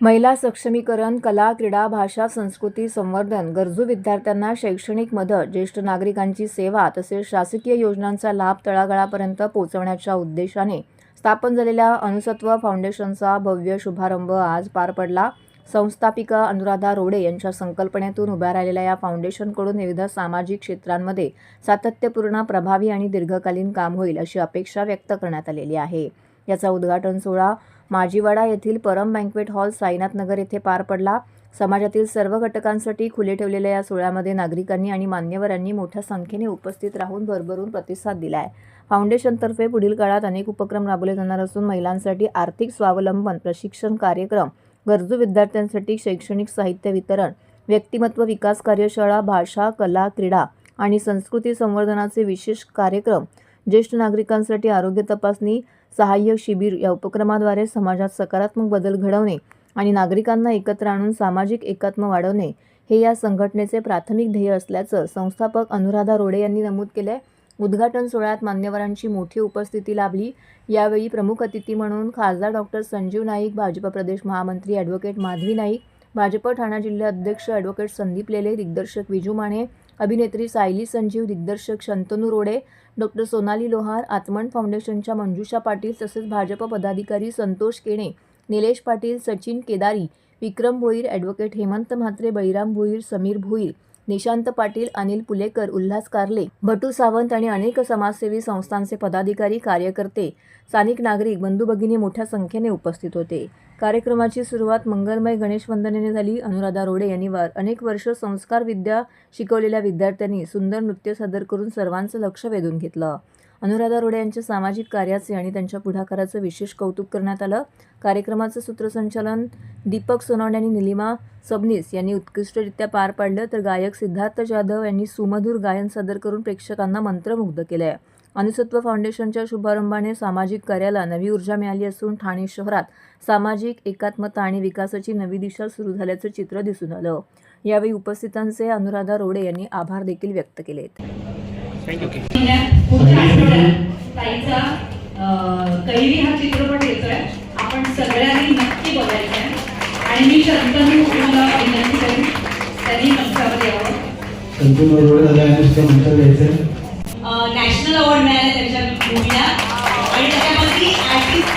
महिला सक्षमीकरण कला क्रीडा भाषा संस्कृती संवर्धन गरजू विद्यार्थ्यांना शैक्षणिक मदत ज्येष्ठ नागरिकांची सेवा तसेच शासकीय योजनांचा लाभ तळागाळापर्यंत पोहोचवण्याच्या उद्देशाने स्थापन झालेल्या अनुसत्व फाउंडेशनचा भव्य शुभारंभ आज पार पडला. संस्थापिका अनुराधा रोडे यांच्या संकल्पनेतून उभ्या राहिलेल्या या फाउंडेशनकडून विविध सामाजिक क्षेत्रांमध्ये सातत्यपूर्ण प्रभावी आणि दीर्घकालीन काम होईल अशी अपेक्षा व्यक्त करण्यात आलेली आहे. याचा उद्घाटन सोहळा माजीवाडा येथील परम बँक्वेट हॉल साईनाथ नगर येथे पार पडला. समाजातील सर्व घटकांसाठी खुले ठेवलेल्या या सोहळ्यामध्ये नागरिकांनी आणि मान्यवरांनी मोठ्या संख्येने उपस्थित राहून भरभरून प्रतिसाद दिला आहे फाउंडेशनतर्फे पुढील काळात अनेक उपक्रम राबवले जाणार असून महिलांसाठी आर्थिक स्वावलंबन प्रशिक्षण कार्यक्रम गरजू विद्यार्थ्यांसाठी शैक्षणिक साहित्य वितरण व्यक्तिमत्व विकास कार्यशाळा भाषा कला क्रीडा आणि संस्कृती संवर्धनाचे विशेष कार्यक्रम ज्येष्ठ नागरिकांसाठी आरोग्य तपासणी सहाय्य शिबिर या उपक्रमाद्वारे समाजात सकारात्मक बदल घडवणे आणि नागरिकांना एकत्र आणून सामाजिक एकात्म वाढवणे हे या संघटनेचे प्राथमिक ध्येय असल्याचं संस्थापक अनुराधा रोडे यांनी नमूद केलं आहे उद्घाटन सोहळ्यात मान्यवरांची मोठी उपस्थिती लाभली. यावेळी प्रमुख अतिथी म्हणून खासदार डॉक्टर संजीव नाईक भाजप प्रदेश महामंत्री ॲडव्होकेट माधवी नाईक भाजप ठाणा जिल्हा अध्यक्ष ॲडव्होकेट संदीप लेले दिग्दर्शक विजू माने अभिनेत्री सायली संजीव दिग्दर्शक शंतनू रोडे डॉक्टर सोनाली लोहार आत्मन फाउंडेशनच्या मंजुषा पाटील तसेच भाजप पदाधिकारी संतोष केणे निलेश पाटील सचिन केदारी विक्रम भोईर ॲडव्होकेट हेमंत म्हात्रे बळीराम भोईर समीर भोईर निशांत पाटील अनिल पुलेकर उल्हास कारले भटू सावंत आणि अनेक समाजसेवी संस्थांचे पदाधिकारी कार्यकर्ते स्थानिक नागरिक बंधू भगिनी मोठ्या संख्येने उपस्थित होते. कार्यक्रमाची सुरुवात मंगलमय गणेश वंदनेने झाली. अनुराधा रोडे यांनी वार अनेक वर्ष संस्कार विद्या शिकवलेल्या विद्यार्थ्यांनी सुंदर नृत्य सादर करून सर्वांचं लक्ष वेधून घेतलं. अनुराधा रोडे यांच्या सामाजिक कार्याचे आणि त्यांच्या पुढाकाराचं विशेष कौतुक करण्यात आलं. कार्यक्रमाचं सूत्रसंचालन दीपक सोनवणे आणि निलिमा सबनीस यांनी उत्कृष्टरित्या पार पाडलं. तर गायक सिद्धार्थ जाधव यांनी सुमधुर गायन सादर करून प्रेक्षकांना मंत्रमुग्ध केलं आहे अनुसत्व फाउंडेशनच्या शुभारंभाने सामाजिक कार्याला नवी ऊर्जा मिळाली असून ठाणे शहरात सामाजिक एकात्मता आणि विकासाची नवी दिशा सुरू झाल्याचं चित्र दिसून आलं. यावेळी उपस्थितांचे अनुराधा रोडे यांनी आभार देखील व्यक्त केलेत. पुढच्या आठवड्यात ताईचा अं, कैरी हा चित्रपट येतोय. आपण सगळ्यांनी नक्की बघायचा आहे आणि मी शंतनू तुम्हाला विनंती करेन त्यांनी मंचावर यावं. रोड म्हणता घ्यायचं नॅशनल अवॉर्ड मिळाला त्यांच्या मूवीला आणि त्याच्यामध्ये आर्टिस्ट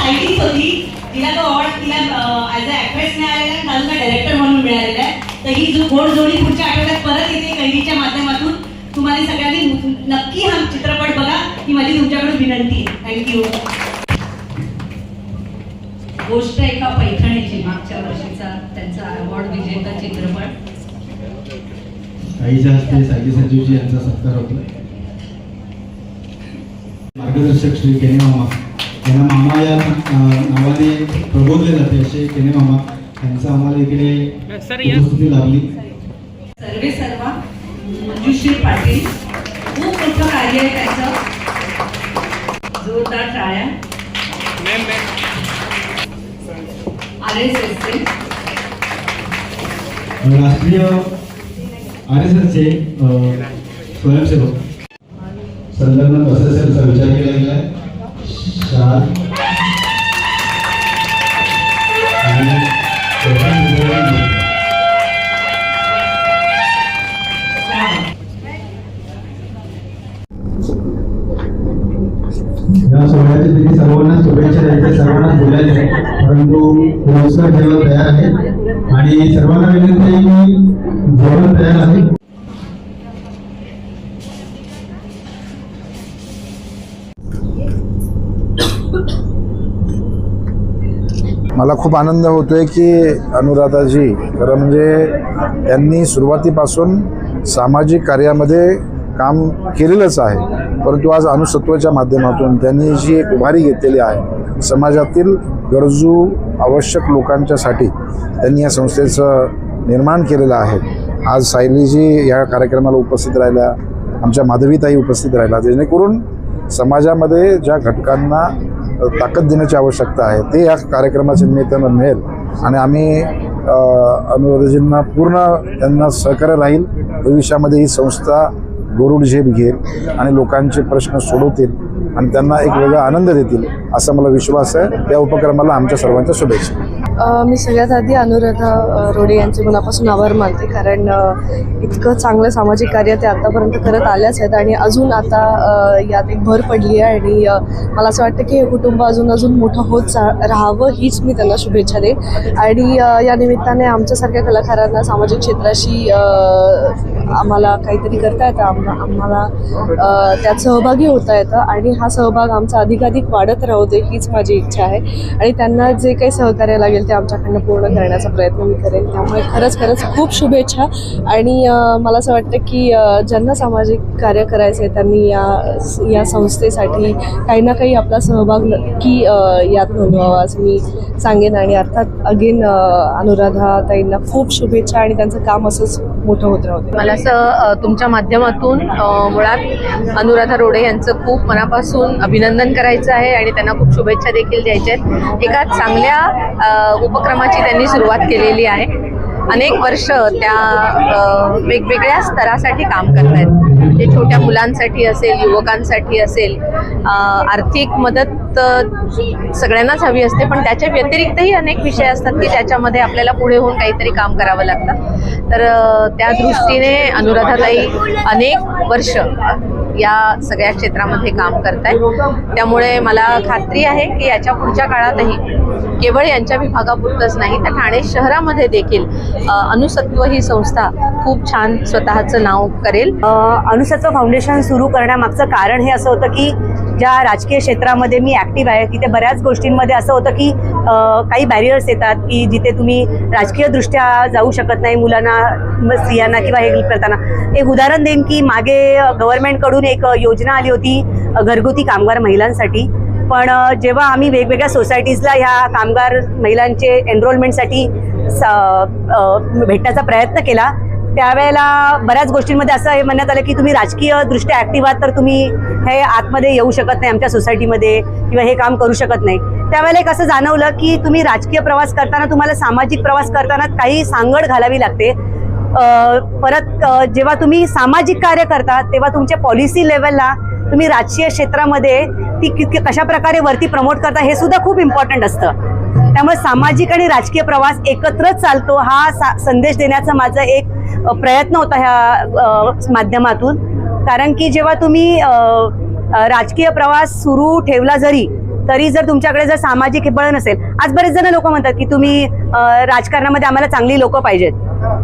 सायटिस्ट होती तिला तो अवॉर्ड तिला ॲज अ ऍक्ट्रेस मिळालेला आहे बाजूला डायरेक्टर म्हणून मिळालेला आहे. तर ही जो गोड जोडी पुढच्या आठवड्यात परत येते कैदीच्या माध्यमातून. तुम्हाला सगळ्यांनी नक्की हा चित्रपट बघा. ही माझी तुमच्याकडून विनंती आहे. थँक्यू गोष्ट एका पैठणीची मागच्या वर्षीचा त्यांचा अवॉर्ड विजेता चित्रपट. आईच्या हस्ते सायली संजीवजी यांचा सत्कार होतो मार्गदर्शक श्री केने मामा. यांना मामा या नावाने प्रबोधले जाते असे केने मामा. यांचा आम्हाला इकडे उपस्थिती लाभली. सर्वे सर्वा मंजुश्री पाटील. खूप मोठं कार्य आहे त्यांचं. जोरदार टाळ्या. आर एस एसचे राष्ट्रीय आर एस एसचे स्वयंसेवक. संदर्भात बसायचा विचार केला गेला आहे. शाल. या सोहळ्याचे सर्वांना शुभेच्छा द्यायच्या सर्वांना बोलायचे परंतु पुरस्कार घ्यायला तयार आहे आणि सर्वांना विनंती आहे की जेवण तयार आहे मला खूप आनंद होतो आहे की अनुराधाजी खरं म्हणजे यांनी सुरुवातीपासून सामाजिक कार्यामध्ये काम केलेलंच आहे. परंतु आज अनुसत्वाच्या माध्यमातून त्यांनी जी एक उभारी घेतलेली आहे समाजातील गरजू आवश्यक लोकांच्यासाठी त्यांनी या संस्थेचं निर्माण केलेलं आहे. आज सायलीजी या कार्यक्रमाला उपस्थित राहिल्या आमच्या माधवीताई उपस्थित राहिल्या. जेणेकरून समाजामध्ये ज्या घटकांना ताकद देण्याची आवश्यकता आहे. ते या कार्यक्रमाच्या निमित्तानं मिळेल. आणि आम्ही अ, अनुराधाजींना पूर्ण त्यांना सहकार्य राहील. भविष्यामध्ये ही संस्था गोरुड झेप घेईल आणि लोकांचे प्रश्न सोडवतील आणि त्यांना एक वेगळा आनंद देतील असा मला विश्वास आहे. या उपक्रमाला आमच्या सर्वांच्या शुभेच्छा. मी सगळ्यात आधी अनुराधा रोडे यांचे मनापासून आभार मानते. कारण इतकं चांगलं सामाजिक कार्य ते आतापर्यंत करत आल्याच आहेत आणि अजून आता यात एक भर पडली आहे आणि मला असं वाटतं की हे कुटुंब अजून अजून मोठं होत चा- राहावं हीच मी त्यांना शुभेच्छा देईन. आणि या निमित्ताने आमच्यासारख्या कलाकारांना सामाजिक क्षेत्राशी आम्हाला काहीतरी करता येतं आम्हा आम्हाला त्यात सहभागी होता येतं आणि हा सहभाग आमचा अधिकाधिक वाढत राहू दे हीच माझी इच्छा आहे. आणि त्यांना जे काही सहकार्य लागेल ते आमच्याकडनं पूर्ण करण्याचा प्रयत्न मी करेन. त्यामुळे खरंच खरंच खूप शुभेच्छा. आणि मला असं वाटतं की ज्यांना सामाजिक कार्य करायचं आहे त्यांनी या या संस्थेसाठी काही ना काही आपला सहभाग नक्की यात नोंदवावा असं मी सांगेन. आणि अर्थात अगेन अनुराधा ताईंना खूप शुभेच्छा आणि त्यांचं काम असंच मोठं होत राहतं मला असं तुमच्या माध्यमातून मुळात अनुराधा रोडे यांचं खूप मनापासून अभिनंदन करायचं आहे आणि त्यांना खूप शुभेच्छा देखील द्यायच्या आहेत. एका चांगल्या उपक्रमाची त्यांनी सुरुवात केलेली आहे. अनेक वर्ष त्या वेगवेगळ्या स्तरासाठी काम करत आहेत म्हणजे छोट्या मुलांसाठी असेल युवकांसाठी असेल आर्थिक मदत सगळ्यांनाच हवी असते पण त्याच्या व्यतिरिक्तही अनेक विषय असतात की त्याच्यामध्ये आपल्याला पुढे होऊन काहीतरी काम करावं लागतं. तर त्या दृष्टीने अनुराधाताई अनेक वर्ष या सगळ्या क्षेत्रामध्ये काम करत आहेत त्यामुळे मला खात्री आहे की याच्या पुढच्या काळातही केवळ यांच्या विभागापुरतंच नाही तर ठाणे शहरामध्ये देखील अनुसत्व ही संस्था खूप छान स्वतःचं नाव करेल. अनुसत्व फाउंडेशन सुरू करण्यामागचं कारण हे असं होतं की ज्या राजकीय क्षेत्रामध्ये मी ॲक्टिव्ह आहे तिथे बऱ्याच गोष्टींमध्ये असं होतं की काही बॅरियर्स येतात की जिथे तुम्ही राजकीयदृष्ट्या जाऊ शकत नाही मुलांना स्त्रियांना किंवा हे करताना. एक उदाहरण देईन की मागे गव्हर्नमेंटकडून एक योजना आली होती घरगुती कामगार महिलांसाठी. पण जेव्हा आम्ही वेगवेगळ्या सोसायटीजला ह्या कामगार महिलांचे एनरोलमेंटसाठी स भेटण्याचा प्रयत्न केला त्यावेळेला बऱ्याच गोष्टींमध्ये असं हे म्हणण्यात आलं की तुम्ही राजकीयदृष्ट्या ॲक्टिव्ह आहात तर तुम्ही हे आतमध्ये येऊ शकत नाही आमच्या सोसायटीमध्ये किंवा हे काम करू शकत नाही. त्यावेळेला एक असं जाणवलं की तुम्ही राजकीय प्रवास करताना तुम्हाला सामाजिक प्रवास करताना काही सांगड घालावी लागते. परत जेव्हा तुम्ही सामाजिक कार्य करता तेव्हा तुमच्या पॉलिसी लेवलला तुम्ही राजकीय क्षेत्रामध्ये ती कि- कशा प्रकारे वरती प्रमोट करता हे सुद्धा खूप इम्पॉर्टंट असतं. त्यामुळे सामाजिक आणि राजकीय प्रवास एकत्रच चालतो हा सा संदेश देण्याचा माझा एक प्रयत्न होता ह्या माध्यमातून. कारण की जेव्हा तुम्ही राजकीय प्रवास सुरू ठेवला जरी तरी जर तुमच्याकडे जर सामाजिक बळ नसेल आज बरेच जण लोक म्हणतात की तुम्ही राजकारणामध्ये आम्हाला चांगली लोक पाहिजेत.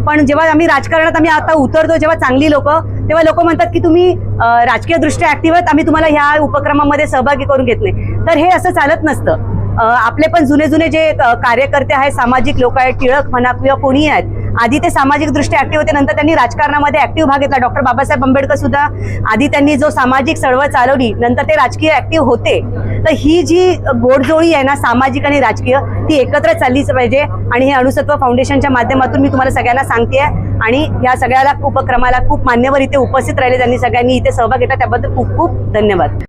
पण जेव्हा आम्ही राजकारणात आम्ही आता उतरतो जेव्हा चांगली लोक तेव्हा लोक म्हणतात की तुम्ही राजकीय राजकीयदृष्ट्या ऍक्टिव्ह आम्ही तुम्हाला ह्या उपक्रमामध्ये सहभागी करून घेत नाही. तर हे असं चालत नसतं. आपले पण जुने जुने जे कार्यकर्ते आहेत सामाजिक लोक आहेत टिळक म्हणा किंवा कोणी आहेत आधी ते सामाजिकदृष्ट्या ऍक्टिव्ह होते नंतर त्यांनी राजकारणामध्ये ऍक्टिव्ह भाग घेतला. डॉक्टर बाबासाहेब आंबेडकर सुद्धा आधी त्यांनी जो सामाजिक चळवळ चालवली नंतर ते राजकीय ऍक्टिव्ह होते. तर ही जी गोडजोळी आहे ना सामाजिक आणि राजकीय ती एकत्र चाललीच पाहिजे. आणि हे अणुसत्व फाउंडेशनच्या माध्यमातून मी तुम्हाला सगळ्यांना सांगते आणि या सगळ्याला उपक्रमाला खूप मान्यवर इथे उपस्थित राहिले त्यांनी सगळ्यांनी इथे सहभाग घेतला. त्याबद्दल खूप खूप धन्यवाद.